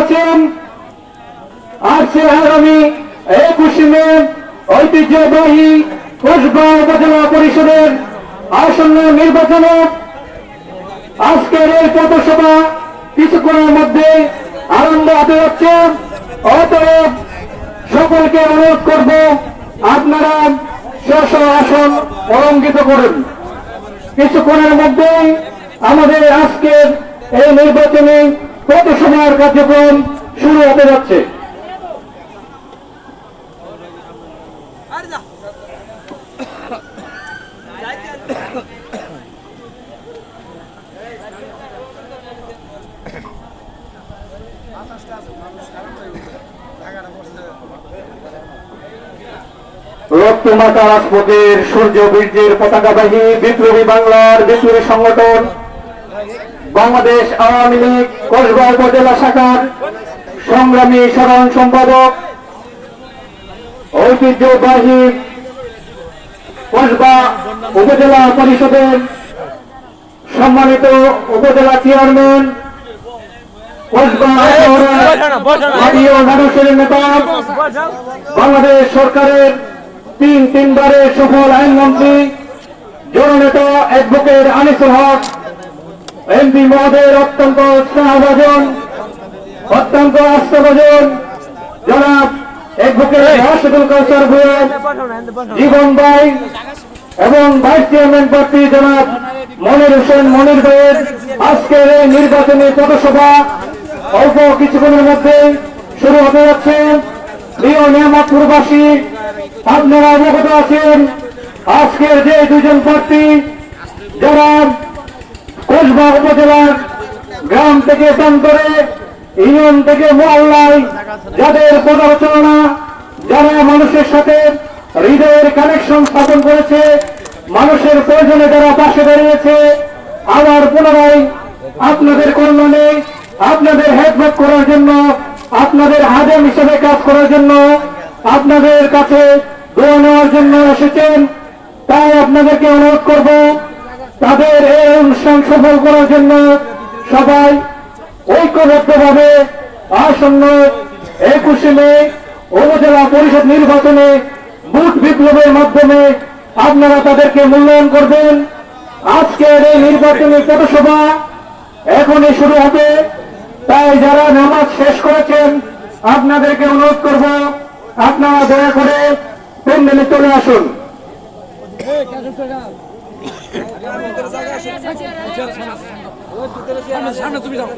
আছেন। আজকে আগামী একুশে মে ঐতিহ্যবাহী কোষবা উপজেলা পরিষদের আসন্ন নির্বাচনে আজকের এই পথসভা কিছুক্ষণের মধ্যে আরম্ভ হতে যাচ্ছে। অতএব সকলকে অনুরোধ করব আপনারা স্ব আসন অলঙ্কিত করুন। কিছুক্ষণের মধ্যেই আমাদের আজকের এই নির্বাচনে পথসভার কার্যক্রম শুরু হতে যাচ্ছে? রক্তমাতা রাজপথের সূর্য বীর্যের পতাকাবাহী বিপ্লবী বাংলার বিপ্লবী সংগঠন বাংলাদেশ আওয়ামী লীগ কসবা উপজেলা শাখার সংগ্রামী সাধারণ সম্পাদক, ঐতিহ্যবাহী কসবা উপজেলা পরিষদের সম্মানিত উপজেলা চেয়ারম্যান বাংলাদেশ সরকারের তিন তিনবারের সফল আইনমন্ত্রী, জননেতা অ্যাডভোকেট আনিসুল হক এমপি মহোদয়ের অত্যন্ত স্নেহভাজন অত্যন্ত আস্থাভাজন জনাব জীবন ভাই এবং ভাইস চেয়ারম্যান প্রার্থী জনাব মনির হোসেন মনির ভাইয়ের আজকের এই নির্বাচনী পথসভা অল্প কিছুক্ষণের মধ্যে শুরু হতে যাচ্ছে। প্রিয় নিয়ামতপুরবাসী আপনারা অবগত আছেন আজকের যে দুজন প্রার্থী যারা কোচবা উপজেলার গ্রাম থেকে প্রান্তরে ইউনিয়ন থেকে মহল্লায় যাদের পদার্চনা যারা মানুষের সাথে হৃদয়ের কানেকশন স্থাপন করেছে, মানুষের প্রয়োজনে যারা পাশে দাঁড়িয়েছে, আবার পুনরায় আপনাদের কল্যাণে, আপনাদের হেডবাক করার জন্য, আপনাদের হাজম হিসেবে কাজ করার জন্য, আপনাদের কাছে দোয়া নেওয়ার জন্য এসেছেন। তাই আপনাদেরকে অনুরোধ করব তাদের এই অনুষ্ঠান সফল করার জন্য সবাই ঐক্যবদ্ধভাবে আসন্ন একুশে মে উপজেলা পরিষদ নির্বাচনে বুথ বিপ্লবের মাধ্যমে আপনারা তাদেরকে মূল্যায়ন করবেন। আজকের এই নির্বাচনী পথসভা এখনই শুরু হবে। তাই যারা নামাজ শেষ করেছেন, আপনাদেরকে অনুরোধ করব, আপনারা দয়া করে প্যান্ডেলে চলে আসুন। সামনে তুমি যাও।